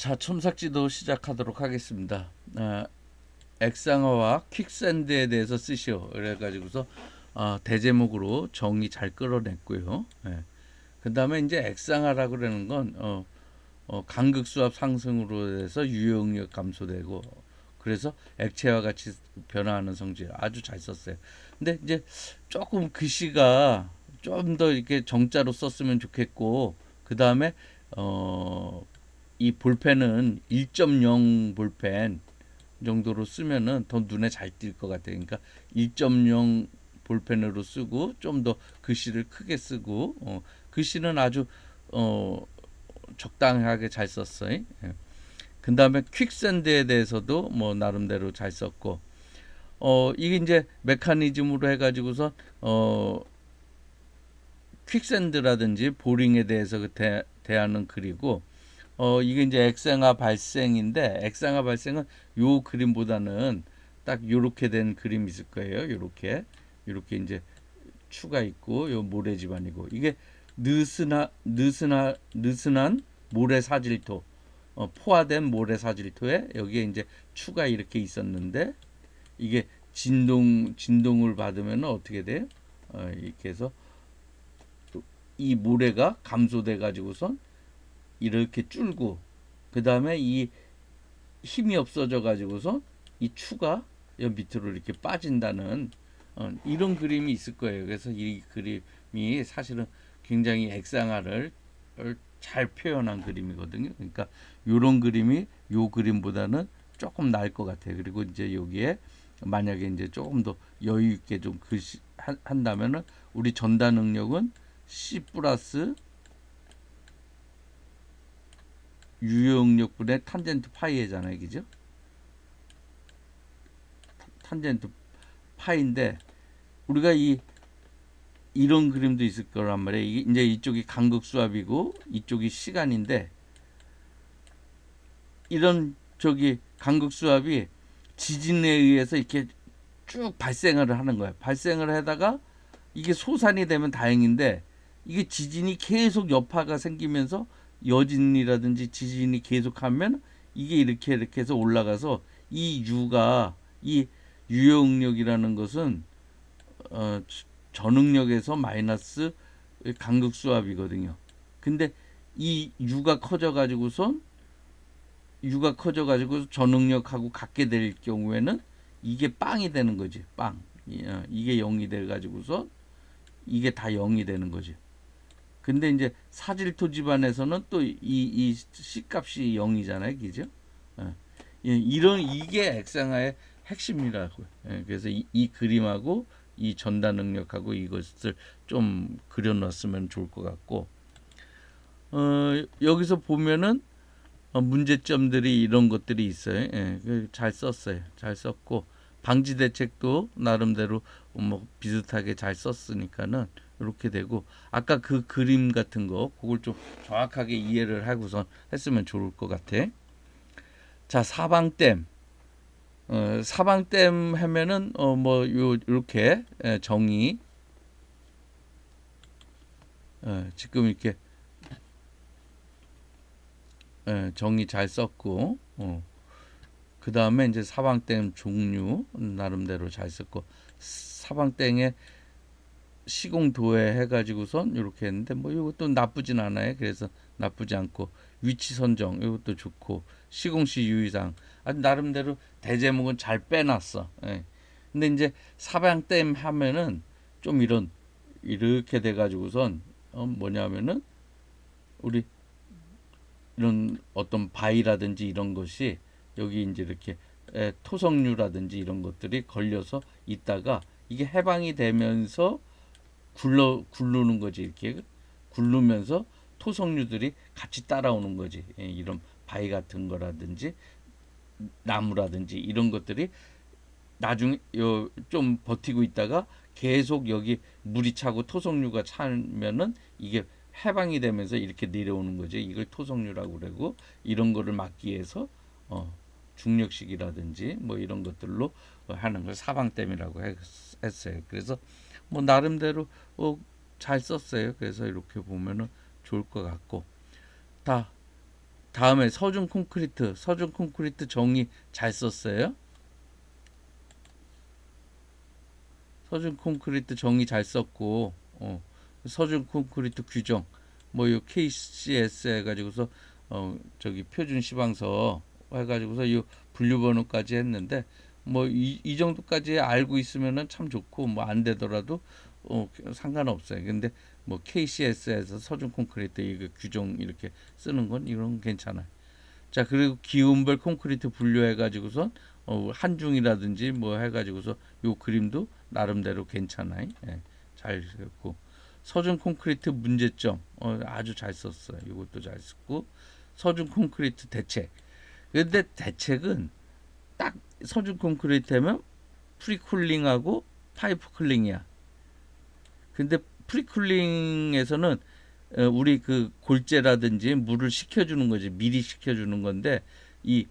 자, 첨삭지도 시작하도록 하겠습니다. 아, 액상어와 퀵샌드에 대해서 쓰시오. 그래가지고서 아, 대제목으로 정의 잘 끌어냈고요. 예. 그 다음에 이제 액상화라 그러는 건 어, 어, 간극수압 상승으로 해서 유용력 감소되고 그래서 액체와 같이 변화하는 성질 아주 잘 썼어요. 근데 이제 조금 글씨가 좀 더 이렇게 정자로 썼으면 좋겠고 그 다음에 어, 이 볼펜은 1.0 볼펜 정도로 쓰면은 더 눈에 잘 띌 것 같아요. 그러니까 1.0 볼펜으로 쓰고 좀 더 글씨를 크게 쓰고 어, 글씨는 아주 어, 적당하게 잘 썼어요. 예. 그 다음에 퀵샌드에 대해서도 뭐 나름대로 잘 썼고 어 이게 이제 메커니즘으로 해가지고서 어 퀵샌드라든지 보링에 대해서 그 대, 대하는 글이고 어 이게 이제 액상화 발생인데 액상화 발생은 요 그림보다는 딱 요렇게 된 그림이 있을 거예요. 요렇게 요렇게 이제 추가 있고 요 모래 집안이고 이게 느슨하 느슨한 모래 사질토 어, 포화된 모래 사질토에 여기에 이제 추가 이렇게 있었는데 이게 진동 진동을 받으면 어떻게 돼요? 어, 이렇게 해서 이 모래가 감소돼 가지고선 이렇게 줄고 그 다음에 이 힘이 없어져 가지고서 이 추가 여 밑으로 이렇게 빠진다는 어, 이런 그림이 있을 거예요. 그래서 이 그림이 사실은 굉장히 액상화를 잘 표현한 그림이거든요. 그러니까 요런 그림이 요 그림보다는 조금 나을 것 같아요. 그리고 이제 여기에 만약에 이제 조금 더 여유 있게 좀 글씨 한다면은 우리 전달 능력은 C 플러스 유형력분의 탄젠트 파이잖아요, 그죠? 탄젠트 파인데 우리가 이 이런 그림도 있을 거란 말이에요. 이제 이쪽이 간극 수압이고 이쪽이 시간인데 이런 저기 간극 수압이 지진에 의해서 이렇게 쭉 발생을 하는 거예요. 발생을 하다가 이게 소산이 되면 다행인데 이게 지진이 계속 여파가 생기면서 여진이라든지 지진이 계속하면 이게 이렇게 이렇게 해서 올라가서 이 유가 이 유형력이라는 것은 어, 전응력에서 마이너스 간극 수압이거든요. 근데 이 유가 커져 가지고선 유가 커져 가지고 전응력하고 같게 될 경우에는 이게 빵이 되는 거지. 빵. 어, 이게 0이 돼 가지고서 이게 다 0이 되는 거지. 근데 이제 사질토 집안에서는 또 이 이 C값이 0이잖아요. 그죠? 예. 이런 이게 액상화의 핵심이라고요. 예. 그래서 이, 이 그림하고 이 전달 능력하고 이것을 좀 그려놨으면 좋을 것 같고 어, 여기서 보면은 어, 문제점들이 이런 것들이 있어요. 예, 그잘 썼어요. 잘 썼고 방지 대책도 나름대로 뭐 비슷하게 잘 썼으니까는 이렇게 되고 아까 그 그림 같은 거 그걸 좀 정확하게 이해를 하고선 했으면 좋을 것 같아. 자 사방댐 어, 사방댐 하면은 어 뭐 요 이렇게 예, 정의 어, 지금 이렇게 예, 정의 잘 썼고 어. 그 다음에 이제 사방댐 종류 나름대로 잘 썼고 사방댐에 시공도에 해가지고선 이렇게 했는데 뭐 이것도 나쁘진 않아요. 그래서 나쁘지 않고 위치 선정 이것도 좋고 시공시 유의사항 아주 나름대로 대제목은 잘 빼놨어. 예. 근데 이제 사방댐 하면은 좀 이런 이렇게 돼가지고선 어 뭐냐면은 우리 이런 어떤 바위라든지 이런 것이 여기 이제 이렇게 에, 토성류라든지 이런 것들이 걸려서 있다가 이게 해방이 되면서 굴러 굴르는 거지 이렇게 굴르면서 토성류들이 같이 따라오는 거지 예, 이런 바위 같은 거라든지 나무라든지 이런 것들이 나중에 요 좀 버티고 있다가 계속 여기 물이 차고 토성류가 차면은 이게 해방이 되면서 이렇게 내려오는 거죠. 이걸 토성류라고 그러고 이런 거를 막기 위해서 어, 중력식이라든지 뭐 이런 것들로 하는 걸 사방댐이라고 했어요. 그래서 뭐 나름대로 어, 잘 썼어요. 그래서 이렇게 보면은 좋을 것 같고 다 다음에 서준 콘크리트, 서준 콘크리트 정의 잘 썼어요. 서준 콘크리트 정의 잘 썼고, 어, 서준 콘크리트 규정, 뭐요 KCS 해가지고서 어 저기 표준 시방서 해가지고서 요 분류 번호까지 했는데 뭐이 이 정도까지 알고 있으면은 참 좋고 뭐 안 되더라도 어 상관없어요. 근데 뭐 KCS에서 서준 콘크리트 이거 규정 이렇게 쓰는 건 이런 괜찮아요. 자 그리고 기운별 콘크리트 분류해 가지고서 어 한중이라든지 뭐 해가지고서 요 그림도 나름대로 괜찮아요. 예, 잘 썼고 서준 콘크리트 문제점 어, 아주 잘 썼어요. 이것도 잘 썼고 서준 콘크리트 대책. 근데 대책은 딱 서준 콘크리트 하면 프리쿨링하고 파이프 쿨링이야. 근데 프리쿨링에서는 어, 우리 그 골재라든지 물을 식혀주는 거지. 미리 식혀주는 건데 이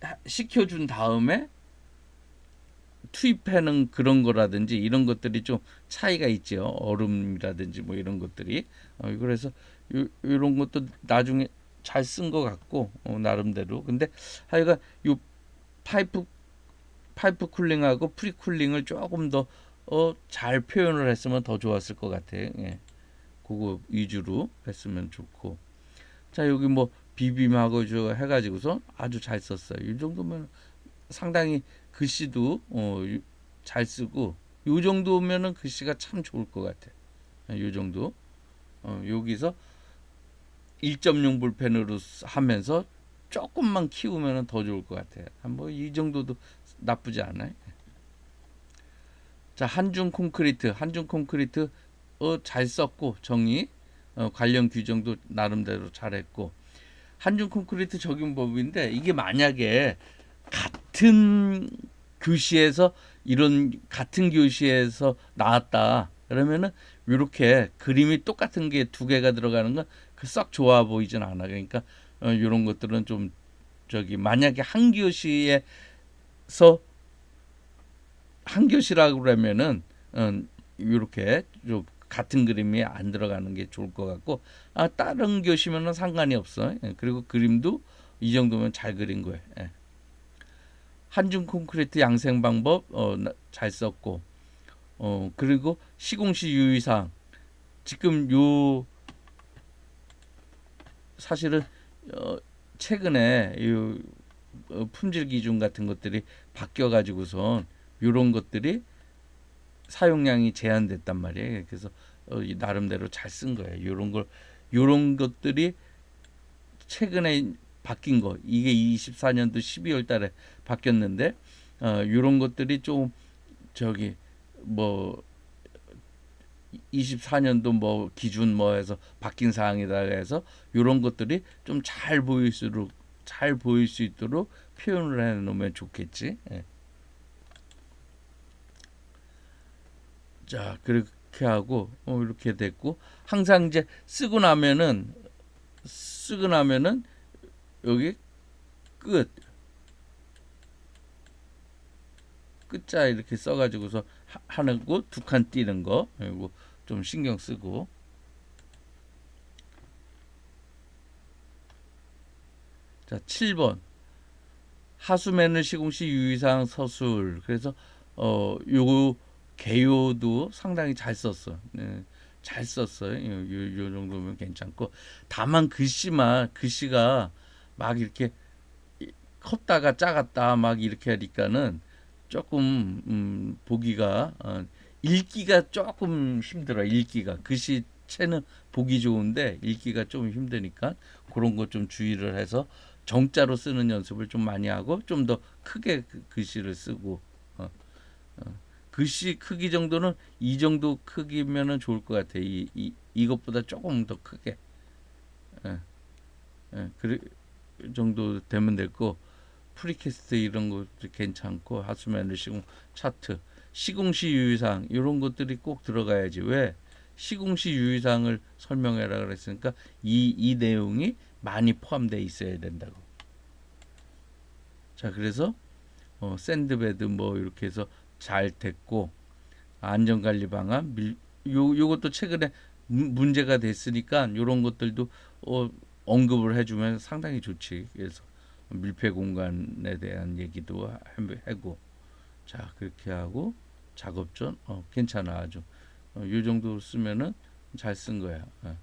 하- 식혀준 다음에 투입하는 그런 거라든지 이런 것들이 좀 차이가 있죠. 얼음이라든지 뭐 이런 것들이. 어, 그래서 요, 이런 것도 나중에 잘 쓴 것 같고 어, 나름대로. 근데 하여간 요 파이프 파이프 쿨링하고 프리 쿨링을 조금 더 어, 잘 표현을 했으면 더 좋았을 것 같아요. 예. 그거 위주로 했으면 좋고. 자, 여기 뭐 비빔하고 저 해가지고서 아주 잘 썼어요. 이 정도면 상당히 글씨도 어, 유- 잘 쓰고, 요 정도면은 글씨가 참 좋을 것 같아. 요 정도. 어, 여기서 1.0 볼펜으로 쓰- 하면서 조금만 키우면은 더 좋을 것 같아요. 뭐이 정도도 나쁘지 않아요. 자 한중 콘크리트 한중 콘크리트 어, 잘 썼고 정의 어, 관련 규정도 나름대로 잘했고 한중 콘크리트 적용법인데 이게 만약에 같은 교시에서 이런 같은 교시에서 나왔다 그러면은 이렇게 그림이 똑같은 게 두 개가 들어가는 건 그 썩 좋아 보이진 않아 그러니까 어, 이런 것들은 좀 저기 만약에 한 교시에서 한 교시라고 그러면은 이렇게 좀 같은 그림이 안 들어가는 게 좋을 것 같고 아 다른 교시면은 상관이 없어. 예, 그리고 그림도 이 정도면 잘 그린 거예요. 예. 한중 콘크리트 양생 방법 어, 나- 잘 썼고 어 그리고 시공시 유의사항. 지금 요 사실은 어, 최근에 이 어, 품질 기준 같은 것들이 바뀌어 가지고선 요런 것들이 사용량이 제한됐단 말이에요. 그래서 어, 이 나름대로 잘 쓴 거예요. 요런 걸 요런 것들이 최근에 바뀐 거 이게 24년도 12월 달에 바뀌었는데 어 요런 것들이 좀 저기 뭐 24년도 뭐 기준 뭐 해서 바뀐 사항이다 해서 요런 것들이 좀 잘 보일수록 잘 보일 수 있도록 표현을 해 놓으면 좋겠지. 예. 자, 그렇게 하고 어, 이렇게 됐고 항상 이제 쓰고 나면은 쓰고 나면은 여기 끝 끝자 이렇게 써가지고서 하- 하는 거 두 칸 띄는 거 이거 좀 신경 쓰고. 자 7번. 하수면을 시공시 유의사항 서술. 그래서 어 요거 개요도 상당히 잘 썼어 네, 잘 썼어요. 요, 요, 요 정도면 괜찮고. 다만 글씨만 글씨가 막 이렇게 이- 컸다가 작았다 막 이렇게 하니까는 조금 음, 보기가 어, 읽기가 조금 힘들어 읽기가 글씨체는 보기 좋은데 읽기가 좀 힘드니까 그런 거좀 주의를 해서 정자로 쓰는 연습을 좀 많이 하고 좀 더 크게 그 글씨를 쓰고 어, 어. 글씨 크기 정도는 이 정도 크기면은 좋을 것 같아. 이, 이 이것보다 조금 더 크게. 예, 예, 그 정도 되면 됐고 프리캐스트 이런 것도 괜찮고 하수면을 시공 차트 시공시 유의사항 이런 것들이 꼭 들어가야지. 왜? 시공시 유의사항을 설명해라 그랬으니까 이, 이 내용이 많이 포함되어 있어야 된다고. 자 그래서 어, 샌드베드 뭐 이렇게 해서 잘 됐고 안전관리 방안 밀, 요 요것도 최근에 문- 문제가 됐으니까 요런 것들도 어, 언급을 해주면 상당히 좋지. 그래서 밀폐 공간에 대한 얘기도 하- 하고. 자 그렇게 하고 작업 전 어, 괜찮아 아주 어, 요 정도 쓰면은 잘 쓴 거야. 어.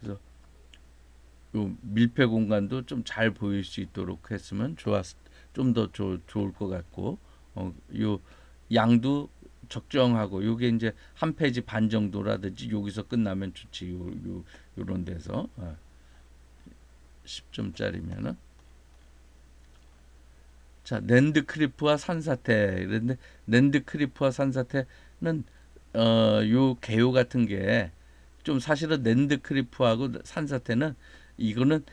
그래서 요 밀폐 공간도 좀 잘 보일 수 있도록 했으면 좋았 좀더 좋을 것 같고 어, 요 양도 적정하고 요게 이제 한 페이지 반 정도라든지 여기서 끝나면 좋지 요, 요 요런 데서 어. 10점짜리면은 자 랜드 크리프와 산사태 그런데 랜드 크리프와 산사태는 어 요 개요 같은 게 좀 사실은 랜드 크리프하고 산사태는 이거는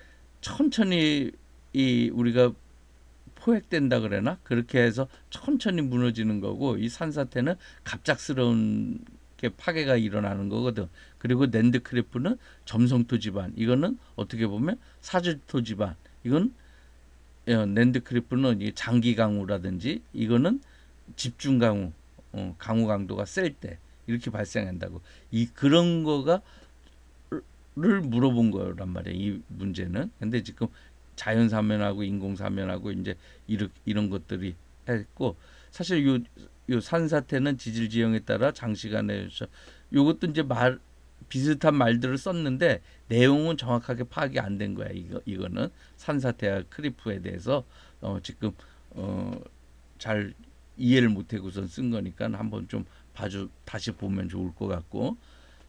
천천히 이 우리가 포획된다 그래나 그렇게 해서 천천히 무너지는 거고 이 산사태는 갑작스러운 게 파괴가 일어나는 거거든. 그리고 랜드 크리프는 점성토 지반. 이거는 어떻게 보면 사질토 지반. 이건 어, 랜드 크리프는 이 장기 강우라든지 이거는 집중 강우, 어, 강우 강도가 셀 때 이렇게 발생한다고. 이 그런 거가 를 물어본 거란 말이야. 이 문제는. 근데 지금 자연 사면하고 인공 사면하고 이제 이런 이런 것들이 했고 사실 요 요 산사태는 지질 지형에 따라 장시간에서 요것도 이제 말 비슷한 말들을 썼는데 내용은 정확하게 파악이 안 된 거야. 이거 이거는 산사태와 크리프에 대해서 어 지금 어 잘 이해를 못하고선 쓴 거니까 한번 좀 봐주 다시 보면 좋을 것 같고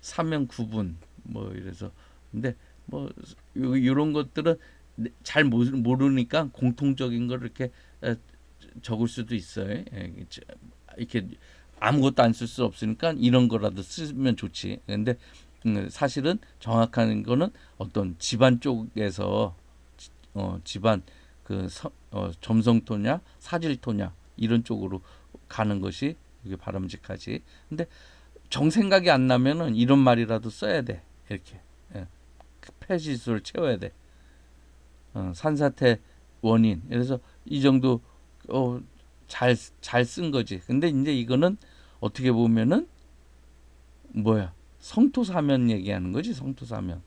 사면 구분 뭐 이래서 근데 뭐 요- 이런 것들은 잘 모- 모르니까 공통적인 걸 이렇게 에, 적을 수도 있어요. 예, 저- 이렇게 아무것도 안 쓸 수 없으니까 이런 거라도 쓰면 좋지. 근데 음, 사실은 정확한 거는 어떤 집안 쪽에서 지- 어, 집안 그 서, 어, 점성토냐 사질토냐 이런 쪽으로 가는 것이 이게 바람직하지. 근데 정 생각이 안 나면은 이런 말이라도 써야 돼. 이렇게 예. 그 폐지수를 채워야 돼. 어, 산사태 원인. 그래서 이 정도 어, 잘 잘 쓴 거지. 근데 이제 이거는 어떻게 보면은 뭐야? 성토 사면 얘기하는 거지. 성토 사면.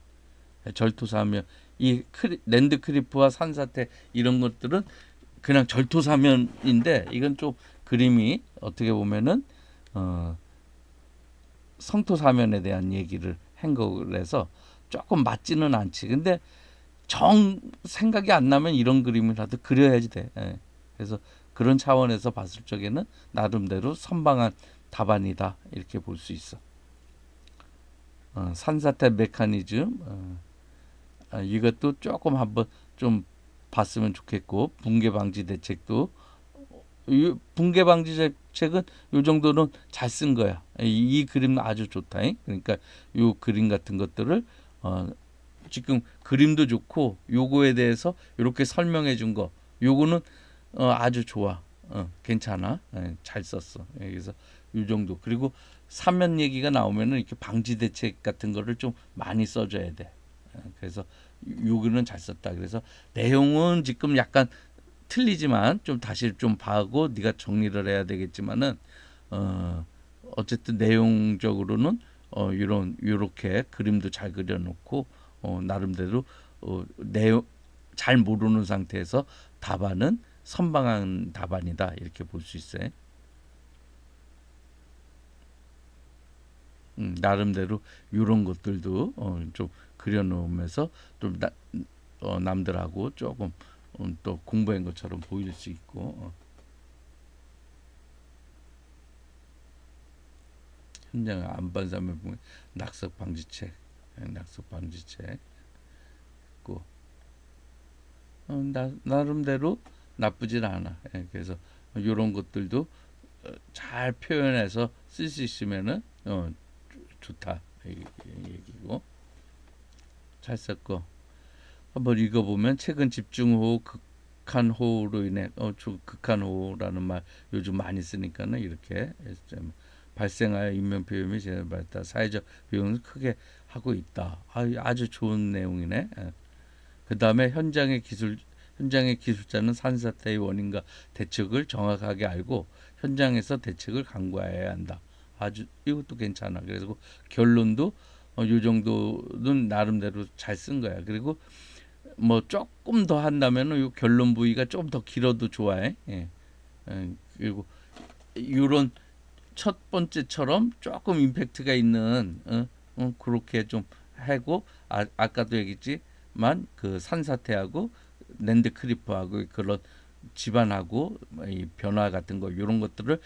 절토 사면. 이 크리, 랜드 크리프와 산사태 이런 것들은 그냥 절토 사면인데 이건 좀 그림이 어떻게 보면은 어, 성토 사면에 대한 얘기를 한 거라서 조금 맞지는 않지. 근데 정 생각이 안 나면 이런 그림이라도 그려야지 돼. 예. 그래서 그런 차원에서 봤을 적에는 나름대로 선방한 답안이다 이렇게 볼 수 있어. 어, 산사태 메커니즘 어, 아, 이것도 조금 한번 좀 봤으면 좋겠고 붕괴 방지 대책도 이 붕괴 방지 대책은 요 정도는 잘 쓴 거야. 이, 이 그림 아주 좋다. 그러니까 요 그림 같은 것들을 어, 지금 그림도 좋고 요거에 대해서 이렇게 설명해 준 거 요거는 어, 아주 좋아. 어, 괜찮아. 예, 잘 썼어. 예, 그래서 요 정도. 그리고 사면 얘기가 나오면은 이렇게 방지 대책 같은 거를 좀 많이 써줘야 돼. 예, 그래서 요거는 잘 썼다. 그래서 내용은 지금 약간 틀리지만 좀 다시 좀 봐고 네가 정리를 해야 되겠지만은 어 어쨌든 내용적으로는 어 이런 요렇게 그림도 잘 그려놓고 어 나름대로 어 내용 잘 모르는 상태에서 답안은 선방한 답안이다 이렇게 볼 수 있어요. 음, 나름대로 이런 것들도 어, 좀 그려놓으면서 좀 나, 어, 남들하고 조금 음, 또 공부한 것처럼 보일 수 있고 어. 현장 안반사면 보면 낙석 방지책, 예, 낙석 방지책 있고 어, 나, 나름대로 나쁘진 않아. 예, 그래서 이런 것들도 어, 잘 표현해서 쓸 수 있으면은 어, 좋- 좋다 얘기고. 잘 썼고. 한번 읽어보면 최근 집중호우 극한 호우로 인해 어, 저 극한 호우라는 말 요즘 많이 쓰니까는 이렇게 좀 발생하여 인명피해움이 재발했다. 사회적 비용을 크게 하고 있다. 아, 아주 좋은 내용이네. 그 다음에 현장의 기술 현장의 기술자는 산사태의 원인과 대책을 정확하게 알고 현장에서 대책을 강구해야 한다 아주 이것도 괜찮아 그래서 결론도 어, 요 정도는 나름대로 잘 쓴 거야. 그리고 뭐 조금 더 한다면은 요 결론 부위가 좀더 길어도 좋아해. 예. 예, 그리고 요런 첫 번째처럼 조금 임팩트가 있는 어, 어, 그렇게 좀 하고 아, 아까도 얘기했지만 그 산사태하고 랜드 크리퍼하고 그런 집안하고 이 변화 같은 거 이런 것들을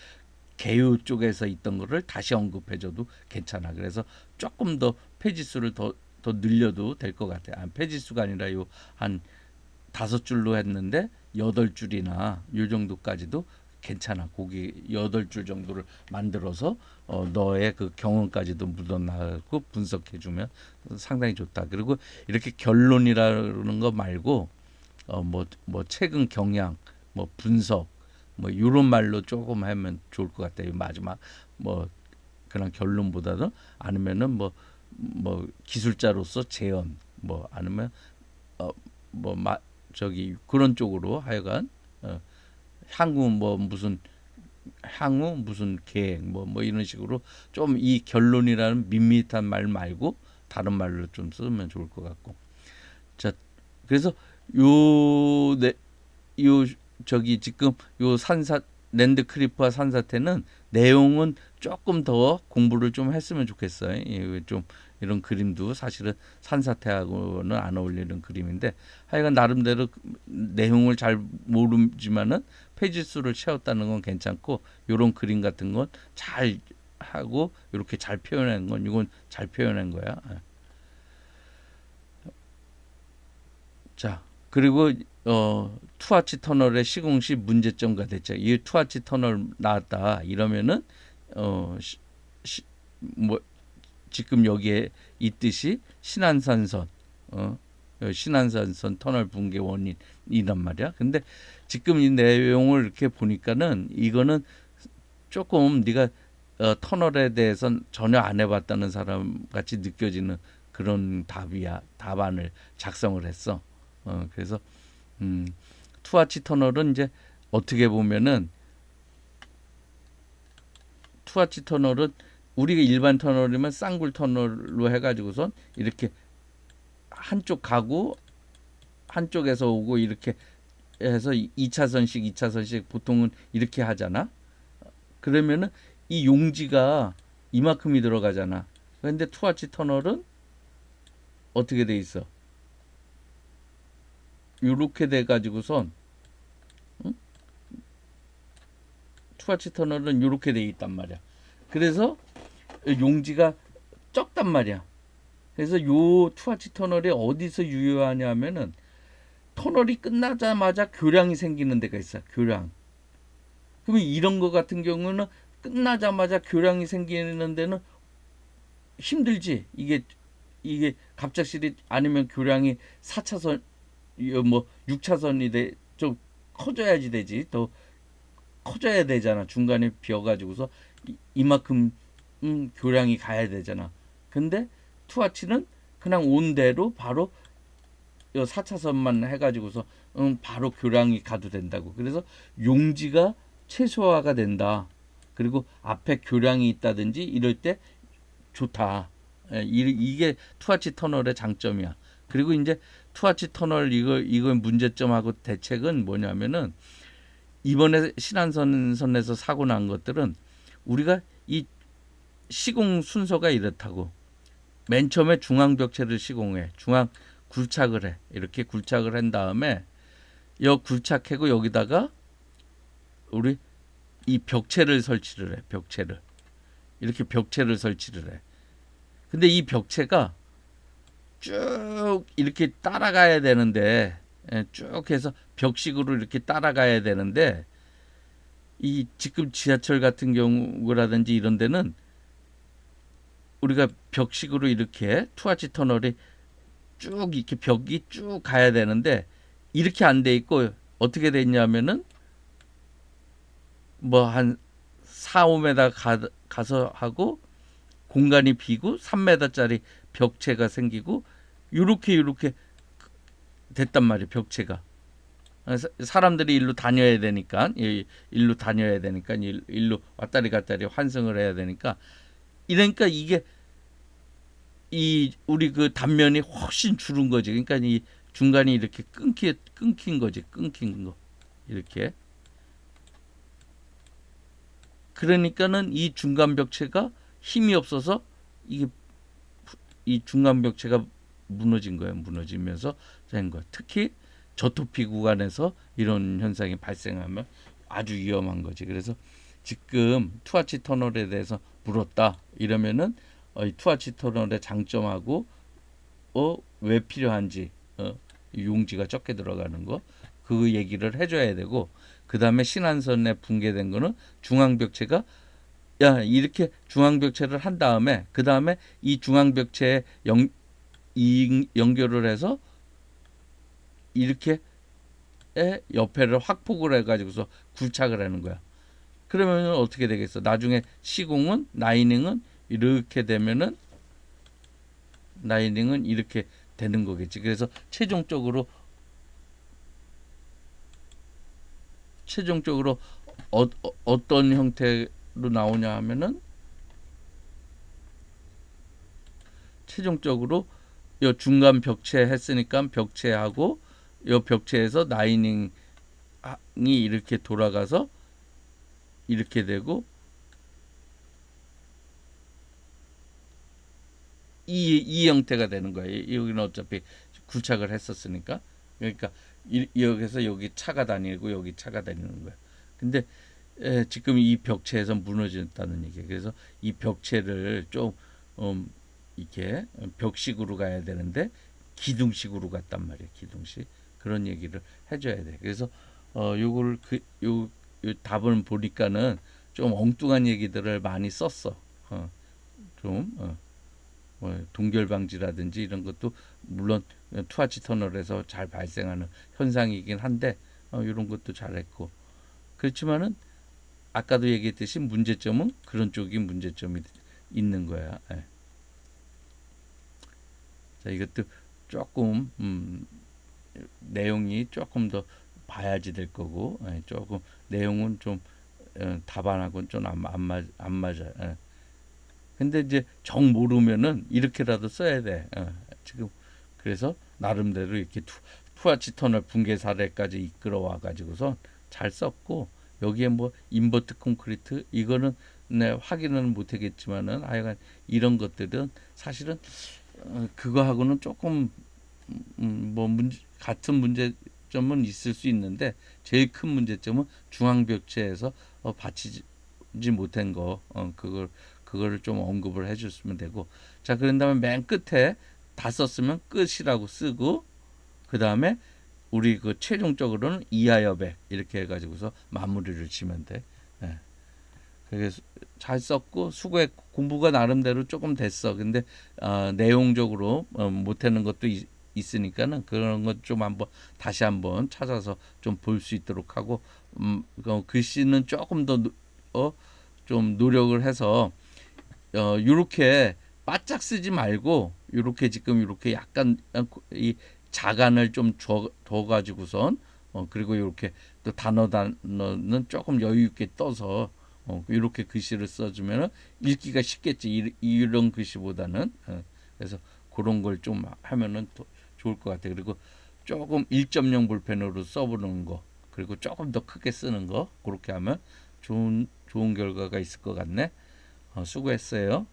개요 쪽에서 있던 거를 다시 언급해줘도 괜찮아. 그래서 조금 더 페이지 수를 더, 더 늘려도 될 것 같아. 아, 페이지 수가 아니라 요 한 다섯 줄로 했는데 여덟 줄이나 요 정도까지도 괜찮아. 거기 여덟 줄 정도를 만들어서 어, 너의 그 경험까지도 묻어나고 분석해주면 상당히 좋다. 그리고 이렇게 결론이라는 거 말고 어, 뭐, 뭐 최근 경향, 뭐 분석, 뭐 이런 말로 조금 하면 좋을 것 같아요. 마지막 뭐 그런 결론보다는 아니면은 뭐뭐 기술자로서 재현 뭐 아니면 어뭐 저기 그런 쪽으로 하여간 어, 향후 뭐 무슨 향후 무슨 계획 뭐뭐 이런 식으로 좀 이 결론이라는 밋밋한 말 말고 다른 말로 좀 쓰면 좋을 것 같고 자 그래서 요네요 저기 지금 요 산사 랜드 크리프와 산사태는 내용은 조금 더 공부를 좀 했으면 좋겠어요. 예, 좀 이런 그림도 사실은 산사태하고는 안 어울리는 그림인데 하여간 나름대로 내용을 잘 모르지만은 페이지 수를 채웠다는 건 괜찮고 요런 그림 같은 건 잘 하고 이렇게 잘 표현한 건 이건 잘 표현한 거야. 예. 자 그리고 어 투아치 터널의 시공 시 문제점과 대책. 이 투아치 터널 나왔다 이러면은 어뭐 지금 여기에 있듯이 신안산선 어 신안산선 터널 붕괴 원인이란 말이야. 근데 지금 이 내용을 이렇게 보니까는 이거는 조금 네가 어, 터널에 대해선 전혀 안 해봤다는 사람 같이 느껴지는 그런 답이야 답안을 작성을 했어. 어, 그래서 음, 투아치 터널은 이제 어떻게 보면은 투아치 터널은 우리가 일반 터널이면 쌍굴 터널로 해가지고선 이렇게 한쪽 가고 한쪽에서 오고 이렇게 해서 2차선씩 2차선씩 보통은 이렇게 하잖아. 그러면은 이 용지가 이만큼이 들어가잖아. 근데 투아치 터널은 어떻게 돼 있어? 요렇게 돼 가지고선 응? 투아치 터널은 요렇게 돼 있단 말이야. 그래서 용지가 적단 말이야. 그래서 요 투아치 터널이 어디서 유효하냐면은 터널이 끝나자마자 교량이 생기는 데가 있어. 교량. 그러면 이런 거 같은 경우는 끝나자마자 교량이 생기는 데는 힘들지. 이게 이게 갑작스레 아니면 교량이 4차선 뭐 6차선이 돼 좀 커져야지 되지. 더 커져야 되잖아. 중간에 비어 가지고서 이만큼 음, 교량이 가야 되잖아. 근데 투아치는 그냥 온 대로 바로 요 4차선만 해가지고서 음, 바로 교량이 가도 된다고. 그래서 용지가 최소화가 된다. 그리고 앞에 교량이 있다든지 이럴 때 좋다. 예, 이게 투아치 터널의 장점이야. 그리고 이제 투아치 터널 이거 이거 문제점하고 대책은 뭐냐면은 이번에 신안선선에서 사고 난 것들은 우리가 이 시공 순서가 이렇다고. 맨 처음에 중앙 벽체를 시공해 중앙 굴착을 해. 이렇게 굴착을 한 다음에 여 굴착하고 여기다가 우리 이 벽체를 설치를 해 벽체를. 이렇게 벽체를 설치를 해. 근데 이 벽체가 쭉 이렇게 따라가야 되는데 예, 쭉 해서 벽식으로 이렇게 따라가야 되는데 이 지금 지하철 같은 경우라든지 이런 데는 우리가 벽식으로 이렇게 투아치 터널이 쭉 이렇게 벽이 쭉 가야 되는데 이렇게 안 돼 있고 어떻게 됐냐면은 뭐 한 4, 5m 가, 가서 하고 공간이 비고 3m짜리 벽체가 생기고 요렇게 요렇게 됐단 말이에요. 벽체가. 사람들이 일로 다녀야 되니까 일로 다녀야 되니까 일로 왔다리 갔다리 환승을 해야 되니까 이러니까 이게 이 우리 그 단면이 훨씬 줄은 거지. 그러니까 이 중간이 이렇게 끊기 끊긴 거지. 끊긴 거. 이렇게. 그러니까는 이 중간 벽체가 힘이 없어서 이게 이 중간 벽체가 무너진 거예요. 무너지면서 된 거예요. 특히 저토피 구간에서 이런 현상이 발생하면 아주 위험한 거지. 그래서 지금 투아치 터널에 대해서 물었다 이러면은 어, 이 투아치 터널의 장점하고 어, 왜 필요한지 어, 이 용지가 적게 들어가는 거 그 얘기를 해줘야 되고 그 다음에 신안선에 붕괴된 거는 중앙벽체가 야 이렇게 중앙벽체를 한 다음에 그 다음에 이 중앙벽체에 연, 이, 연결을 해서 이렇게 에 옆에를 확폭을 해가지고서 굴착을 하는 거야. 그러면 어떻게 되겠어? 나중에 시공은 나이닝은 이렇게 되면은 나이닝은 이렇게 되는 거겠지. 그래서 최종적으로 최종적으로 어, 어, 어떤 형태로 나오냐 하면은 최종적으로 요 중간 벽체 했으니까 벽체하고 요 벽체에서 나이닝이 이렇게 돌아가서 이렇게 되고 이, 이 형태가 되는 거예요. 여기는 어차피 굴착을 했었으니까. 그러니까 이, 여기서 여기 차가 다니고 여기 차가 다니는 거야. 근데 에, 지금 이 벽체에서 무너졌다는 얘기예요. 그래서 이 벽체를 좀 음, 이렇게 벽식으로 가야 되는데 기둥식으로 갔단 말이에요. 기둥식 그런 얘기를 해줘야 돼. 그래서 어 요걸 그요 요 답을 보니까는 좀 엉뚱한 얘기들을 많이 썼어. 어, 좀 어, 뭐 동결 방지라든지 이런 것도 물론 투하치 터널에서 잘 발생하는 현상이긴 한데 어, 이런 것도 잘했고 그렇지만은 아까도 얘기했듯이 문제점은 그런 쪽이 문제점이 있는 거야. 예. 자 이것도 조금 음, 내용이 조금 더 봐야지 될 거고 예, 조금 내용은 좀 어, 답안하고는 좀안 맞, 안 맞아. 예. 근데 이제 정 모르면은 이렇게라도 써야 돼. 어, 지금 그래서 나름대로 이렇게 투, 투아치 터널 붕괴 사례까지 이끌어와 가지고서 잘 썼고 여기에 뭐 인버트 콘크리트 이거는 네, 확인은 못하겠지만은 하여간 이런 것들은 사실은 어, 그거하고는 조금 음, 뭐 문제, 같은 문제점은 있을 수 있는데 제일 큰 문제점은 중앙벽체에서 어, 받치지 못한 거 어, 그걸 그거를 좀 언급을 해줬으면 되고. 자 그런 다음에 맨 끝에 다 썼으면 끝이라고 쓰고 그 다음에 우리 그 최종적으로는 이하 여백 이렇게 해가지고서 마무리를 지면 돼. 예. 그래서 잘 썼고 수고했 공부가 나름대로 조금 됐어. 근데 어, 내용적으로 어, 못하는 것도 있, 있으니까는 그런 것 좀 한번 다시 한번 찾아서 좀 볼 수 있도록 하고 음, 그 글씨는 조금 더 어, 좀 노력을 해서 어, 요렇게 바짝 쓰지 말고 요렇게 지금 요렇게 약간 이 자간을 좀 줘, 가지고선 어, 그리고 이렇게 또 단어 단어는 조금 여유 있게 떠서 어, 이렇게 글씨를 써주면 읽기가 쉽겠지 이, 런 글씨보다는 어, 그래서 그런 걸 좀 하면은 또 좋을 것 같아요. 그리고 조금 1.0 볼펜으로 써보는 거 그리고 조금 더 크게 쓰는 거 그렇게 하면 좋은 좋은 결과가 있을 것 같네. 어, 수고했어요.